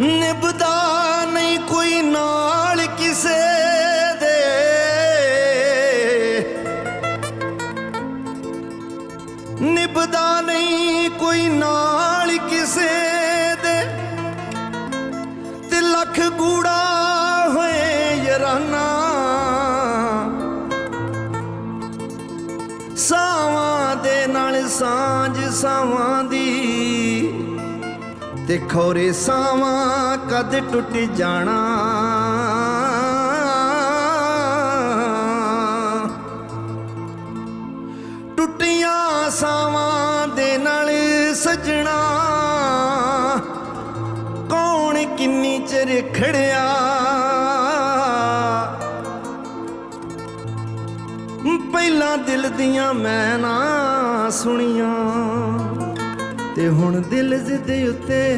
ਨਿਭਦਾ ਨਹੀਂ ਕੋਈ ਨਾਲ ਕਿਸੇ ਦੇ। ਨਿਭਦਾ ਨਹੀਂ ਕੋਈ ਨਾਲ ਕਿਸੇ ਦੇ। ਤੇ ਲੱਖ ਗੂੜਾ ਹੋਏ ਯਰਾਨਾ। ਸਾਵਾਂ ਦੇ ਨਾਲ ਸਾਂਝ ਸਾਵਾਂ ਦੀ। ਤੇ ਖੋਰੇ ਸਾਵਾਂ ਕਦ ਟੁੱਟ ਜਾਣਾ। ਟੁੱਟੀਆਂ ਸਾਵਾਂ ਦੇ ਨਾਲ ਸਜਣਾ। ਕੌਣ ਕਿੰਨੀ ਚਿਰ ਖੜਿਆ। ਪਹਿਲਾਂ ਦਿਲ ਦੀਆਂ ਮੈਂ ਨਾ ਸੁਣੀਆਂ। ਤੇ ਹੁਣ ਦਿਲ ਜਿੱਦ ਉੱਤੇ